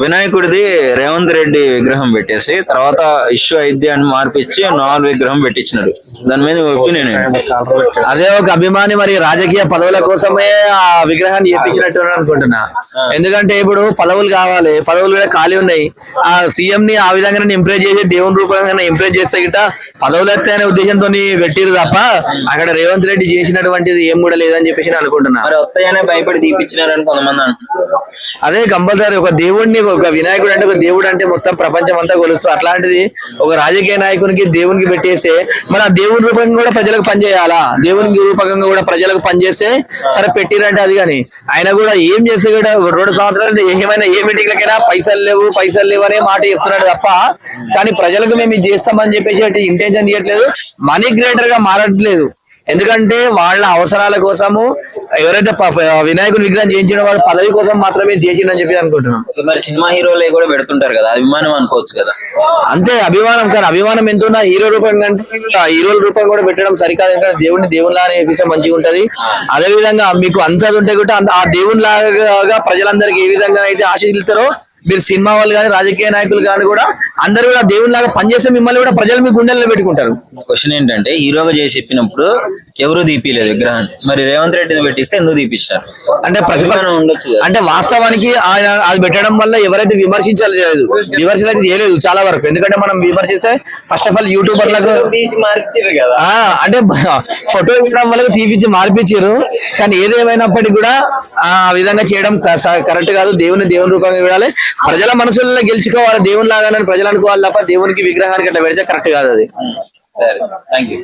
వినాయకుడిది రేవంత్ రెడ్డి విగ్రహం పెట్టేసి తర్వాత ఇష్యూ అయిద్ది అని మార్పిచ్చి నాలుగు విగ్రహం పెట్టించినాడు. దాని మీద ఒపీనియన్ అదే ఒక అభిమాని మరి రాజకీయ పదవుల కోసమే ఆ విగ్రహాన్ని చేపించినట్టు అనుకుంటున్నా. ఎందుకంటే ఇప్పుడు పదవులు కావాలి పదవులు కూడా ఖాళీ ఉన్నాయి. ఆ సీఎం ని ఆ విధంగా ఇంప్రెస్ చేసి దేవుని రూపంగా ఇంప్రెస్ చేస్తే గిట్ట పదవులు ఎత్తే అనే ఉద్దేశంతో పెట్టిరు తప్ప అక్కడ రేవంత్ రెడ్డి చేసినటువంటిది ఏం కూడా లేదని చెప్పేసి నేను అనుకుంటున్నా. వస్తాయనే భయపడి తీపిచ్చినారని కొంతమంది అంటున్నారు. అదే కంపల్సరీ ఒక దేవుడిని ఒక వినాయకుడు అంటే ఒక దేవుడు అంటే మొత్తం ప్రపంచం అంతా కొలుస్తారు అట్లాంటిది ఒక రాజకీయ నాయకునికి దేవునికి పెట్టేస్తే మరి ఆ దేవుని రూపంగా కూడా ప్రజలకు పనిచేయాలా? దేవునికి రూపకంగా కూడా ప్రజలకు పనిచేస్తే సరే పెట్టిరంటే అది కానీ. ఆయన కూడా ఏం చేస్తే కూడా రెండు సంవత్సరాలు ఏమైనా ఏ మీటింగ్లకైనా పైసలు లేవు పైసలు లేవు అనే మాట చెప్తున్నాడు తప్ప కానీ ప్రజలకు మేము ఇది చేస్తామని చెప్పేసి ఇంటెన్షన్ చేయట్లేదు. మనీ గ్రేటర్గా మారట్లేదు. ఎందుకంటే వాళ్ళ అవసరాల కోసము ఎవరైతే వినాయకుని విగ్రహం చేయించిన వాడు పదవి కోసం మాత్రమే చేసిండని చెప్పి అనుకుంటున్నాం. మరి సినిమా హీరోలే కూడా పెడుతుంటారు కదా అభిమానం అనుకోవచ్చు కదా. అంతే అభిమానం కానీ అభిమానం ఎంత ఉన్నా హీరో రూపం కంటే హీరోల రూపం కూడా పెట్టడం సరికాదు. ఎందుకంటే దేవుడిని దేవునిలా అనే విషయం మంచిగా ఉంటది. అదే విధంగా మీకు అంతది ఉంటే కూడా ఆ దేవుని లాగా ప్రజలందరికీ ఏ విధంగా అయితే ఆశీర్వదిస్తారో మీరు సినిమా వాళ్ళు కానీ రాజకీయ నాయకులు కానీ కూడా అందరూ కూడా దేవుని లాగా పనిచేస్తే మిమ్మల్ని కూడా ప్రజలు మీ గుండెల్లో పెట్టుకుంటారు. క్వశ్చన్ ఏంటంటే హీరోగా చేసి చెప్పినప్పుడు ఎవరు తీపిలేదు విగ్రహాన్ని? మరి రేవంత్ రెడ్డిని పెట్టిస్తే ఎందుకు తీపిస్తారు అంటే ప్రతిభ అభిమానం ఉండొచ్చు కదా. అంటే వాస్తవానికి ఆయన అది పెట్టడం వల్ల ఎవరైతే విమర్శించలేదు విమర్శలు అయితే చేయలేదు చాలా వరకు. ఎందుకంటే మనం విమర్శిస్తే ఫస్ట్ ఆఫ్ ఆల్ యూట్యూబర్లకు తీసి మార్చారు కదా. ఆ అంటే ఫోటో ఇవ్వడం వల్ల తీపిచ్చి మార్పించారు కానీ ఏదేమైనప్పటికీ కూడా ఆ విధంగా చేయడం కరెక్ట్ కాదు. దేవుని దేవుని రూపంగా చూడాలి. ప్రజల మనసుల్లో గెలుచుకోవాలి. దేవుని లాగానే ప్రజలు అనుకోవాలి తప్ప దేవునికి విగ్రహానికి అట్లా పెడితే కరెక్ట్ కాదు అది. సరే థ్యాంక్ యూ